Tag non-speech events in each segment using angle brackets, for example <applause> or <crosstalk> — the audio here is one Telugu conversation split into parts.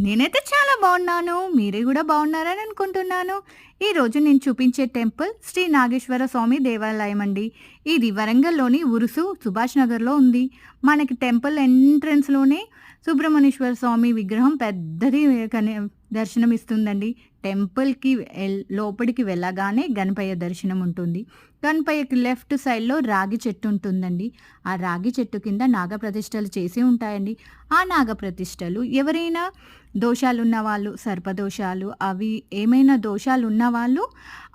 నేనైతే చాలా బాగున్నాను. మీరు కూడా బాగున్నారని అనుకుంటున్నాను. ఈరోజు నేను చూపించే టెంపుల్ శ్రీ నాగేశ్వర స్వామి దేవాలయం అండి. ఇది వరంగల్‌లోని ఉరుసు సుభాష్ నగర్‌లో ఉంది. మనకి టెంపుల్ ఎంట్రన్స్‌లోనే సుబ్రహ్మణ్యేశ్వర స్వామి విగ్రహం పెద్దది కని దర్శనమిస్తుందండి. టెంపుల్‌కి లోపలికి వెళ్ళగానే గణపయ్య దర్శనం ఉంటుంది. గణపయ్యకి లెఫ్ట్ సైడ్‌లో రాగి చెట్టు ఉంటుందండి. ఆ రాగి చెట్టు కింద నాగప్రతిష్టలు చేసి ఉంటాయండి. ఆ నాగప్రతిష్టలు ఎవరైనా దోషాలు ఉన్నవాళ్ళు సర్పదోషాలు అవి ఏమైనా దోషాలు ఉన్నవాళ్ళు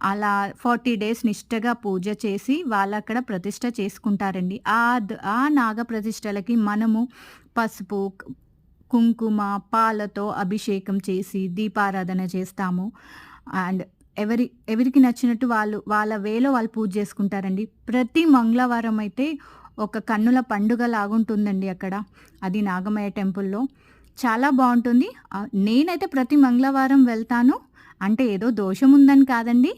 అలా 40 డేస్ నిష్టగా పూజ చేసి వాళ్ళు అక్కడ ప్రతిష్ట చేసుకుంటారండి. ఆ ఆ నాగప్రతిష్టలకి మనము పసుపు, కుంకుమ, పాలతో అభిషేకం చేసి దీపారాధన చేస్తాము. అండ్ ఎవరి ఎవరికి నచ్చినట్టు వాళ్ళు వాళ్ళ వేలో వాళ్ళు పూజ చేసుకుంటారండి. ప్రతి మంగళవారం అయితే ఒక కన్నుల పండుగ లాగుంటుందండి అక్కడ. అది నాగమయ్య టెంపుల్‌లో. చాలా బాగుంటుంది నేనైతే ప్రతి మంగళవారం వెళ్తాను. అంటే ఏదో దోషం ఉందని కాదండి.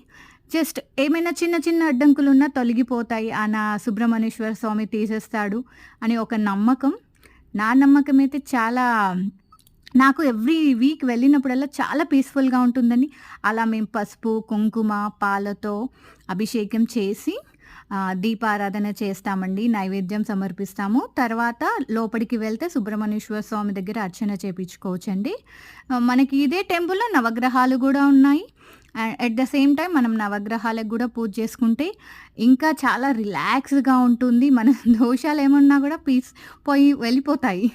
జస్ట్ ఏమైనా చిన్న చిన్న అడ్డంకులున్నా తొలగిపోతాయి. ఆ నా సుబ్రహ్మణ్యేశ్వర స్వామి తీసేస్తాడు అని ఒక నమ్మకం. నా నమ్మకం అయితే చాలా నాకు ఎవ్రీ వీక్ వెళ్ళినప్పుడల్లా చాలా పీస్‌ఫుల్‌గా ఉంటుందండి. అలా మేము పసుపు, కుంకుమ, పాలతో అభిషేకం చేసి దీపారాధన చేస్తామండి. నైవేద్యం సమర్పిస్తాము. తర్వాత లోపలికి వెళ్తే సుబ్రహ్మణ్యేశ్వర స్వామి దగ్గర అర్చన చేపించుకోవచ్చండి. మనకి ఇదే టెంపుల్‌లో నవగ్రహాలు కూడా ఉన్నాయి. And at the same time మనం నవగ్రహాలకు కూడా పూజ చేసుకుంటే ఇంకా చాలా రిలాక్స్‌గా ఉంటుంది. మన <laughs> ఏమున్నా కూడా పీస్ పోయి వెళ్ళిపోతాయి.